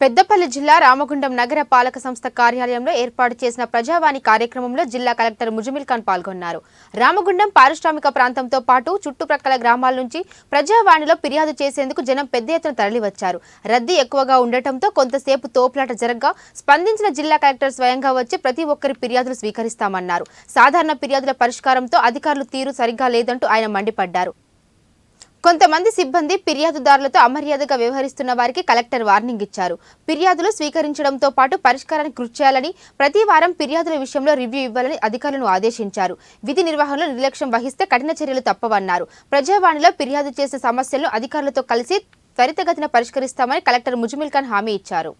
పెద్దపల్లి జిల్లా రామగుండం నగర పాలక సంస్థ కార్యాలయంలో ఏర్పాటు చేసిన ప్రజావాణి కార్యక్రమంలో జిల్లా కలెక్టర్ ముజమిల్ ఖాన్ పాల్గొన్నారు. రామగుండం పారిశ్రామిక ప్రాంతంతో పాటు చుట్టుప్రక్కల గ్రామాల నుంచి ప్రజావాణిలో ఫిర్యాదు చేసేందుకు జనం పెద్ద ఎత్తున తరలివచ్చారు. రద్దీ ఎక్కువగా ఉండటంతో కొంతసేపు తోపులాట జరగ్గా స్పందించిన జిల్లా కలెక్టర్ స్వయంగా వచ్చి ప్రతి ఒక్కరి ఫిర్యాదులు స్వీకరిస్తామన్నారు. సాధారణ ఫిర్యాదుల పరిష్కారంతో అధికారులు తీరు సరిగ్గా లేదంటూ ఆయన మండిపడ్డారు. కొంతమంది సిబ్బంది ఫిర్యాదుదారులతో అమర్యాదగా వ్యవహరిస్తున్న వారికి కలెక్టర్ వార్నింగ్ ఇచ్చారు. ఫిర్యాదులు స్వీకరించడంతో పాటు పరిష్కారానికి కృషి చేయాలని ప్రతి వారం ఫిర్యాదుల విషయంలో రివ్యూ ఇవ్వాలని అధికారులను ఆదేశించారు. విధి నిర్వహణలో నిర్లక్ష్యం వహిస్తే కఠిన చర్యలు తప్పవన్నారు. ప్రజావాణిలో ఫిర్యాదు చేసిన సమస్యలను అధికారులతో కలిసి త్వరితగతిన పరిష్కరిస్తామని కలెక్టర్ ముజమిల్ ఖాన్ హామీ ఇచ్చారు.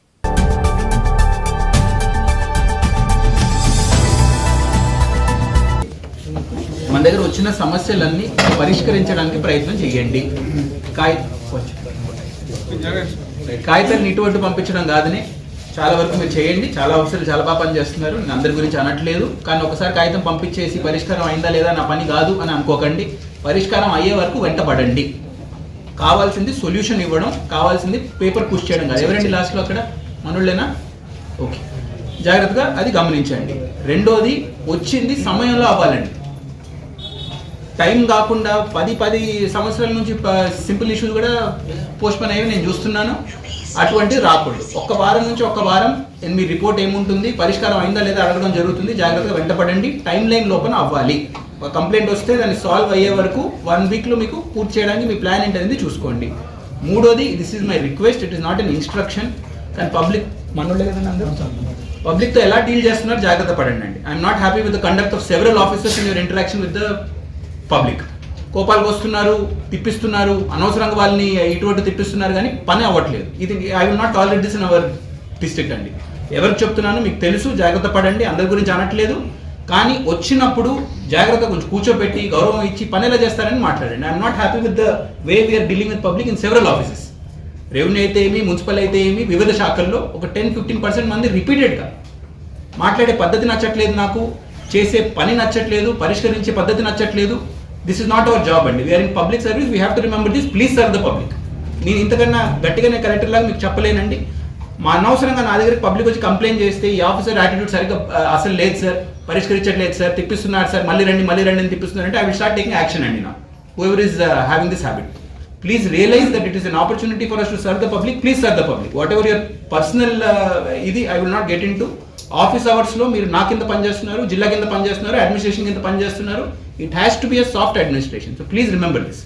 మన దగ్గర వచ్చిన సమస్యలన్నీ పరిష్కరించడానికి ప్రయత్నం చేయండి కాయ కాగితాన్ని ఇటువంటి పంపించడం కాదని. చాలా వరకు మీరు చేయండి. చాలా అవసరాలు చాలా బాగా పని చేస్తున్నారు. నేను అందరి గురించి అనట్లేదు. కానీ ఒకసారి కాగితం పంపించేసి పరిష్కారం అయిందా లేదా నా పని కాదు అని అనుకోకండి. పరిష్కారం అయ్యే వరకు వెంటపడండి కావాల్సింది సొల్యూషన్ ఇవ్వడం కావాల్సింది పేపర్ పుష్ చేయడం కాదు. ఎవరండి లాస్ట్లో అక్కడ? మనోళ్ళేనా? ఓకే. జాగ్రత్తగా అది గమనించండి. రెండోది వచ్చింది సమయంలో అవ్వాలండి. టైం కాకుండా పది పది సంవత్సరాల నుంచి సింపుల్ ఇష్యూస్ కూడా పోస్ట్పోన్ అయ్యి నేను చూస్తున్నాను. అటువంటి రాకూడదు. ఒక్క వారం నుంచి ఒక్క వారం మీ రిపోర్ట్ ఏముంటుంది పరిష్కారం అయిందా లేదా అడగడం జరుగుతుంది. జాగ్రత్తగా వెంటపడండి. టైం లైన్ లోపల అవ్వాలి. ఒక కంప్లైంట్ వస్తే దాన్ని సాల్వ్ అయ్యే వరకు వన్ వీక్లో మీకు పూర్తి చేయడానికి మీ ప్లాన్ ఏంటనేది చూసుకోండి. మూడోది this is my request it is not an instruction. కానీ పబ్లిక్ మనోళ్ళే కదండి అందరూ? పబ్లిక్తో ఎలా డీల్ చేస్తున్నారు జాగ్రత్త పడండి. అండి I'm not happy with the conduct of several officers in your interaction with the public. కోపాలకు వస్తున్నారు తిప్పిస్తున్నారు అనవసరంగా వాళ్ళని ఇటువంటి తిప్పిస్తున్నారు కానీ పని అవ్వట్లేదు. ఇది I will not tolerate this in our district అండి. ఎవరికి చెప్తున్నాను మీకు తెలుసు జాగ్రత్త పడండి అందరి గురించి అనట్లేదు. కానీ వచ్చినప్పుడు జాగ్రత్త కొంచెం కూర్చోబెట్టి గౌరవం ఇచ్చి పని ఎలా చేస్తారని మాట్లాడండి. I'm not happy with the way we're dealing with public in several offices revenue అయితే ఏమి మున్సిపల్ అయితే ఏమి వివిధ శాఖల్లో ఒక టెన్ ఫిఫ్టీన్ పర్సెంట్ మంది రిపీటెడ్గా మాట్లాడే పద్ధతి నచ్చట్లేదు నాకు. చేసే పని నచ్చట్లేదు పరిష్కరించే పద్ధతి నచ్చట్లేదు. This is not our job అండి. We're in public service we have to remember this please serve the public నేను ఇంతకన్నా గట్టిగా నేను కలెక్టర్ లాగా మీకు చెప్పలేనండి. మా అనవసరంగా నా దగ్గరికి పబ్లిక్ వచ్చి కంప్లైంట్ చేస్తే ఈ ఆఫీసర్ యాటిట్యూడ్ సరిగ్గా అసలు లేదు సార్ పరిష్కరించట్లేదు సార్ తిప్పిస్తున్నారు సార్ మళ్ళీ రండి మళ్ళీ రండి అని తిప్పిస్తున్నారు అంటే I will start taking action అండి నా. Whoever is having this habit please realise that it is an opportunity for us to serve the public please serve the public whatever your personal ఇది I will not get into office అవర్స్లో మీరు నా కింద పనిచేస్తున్నారు జిల్లా కింద పనిచేస్తున్నారు administration కింద పనిచేస్తున్నారు. It has to be a soft administration so please remember this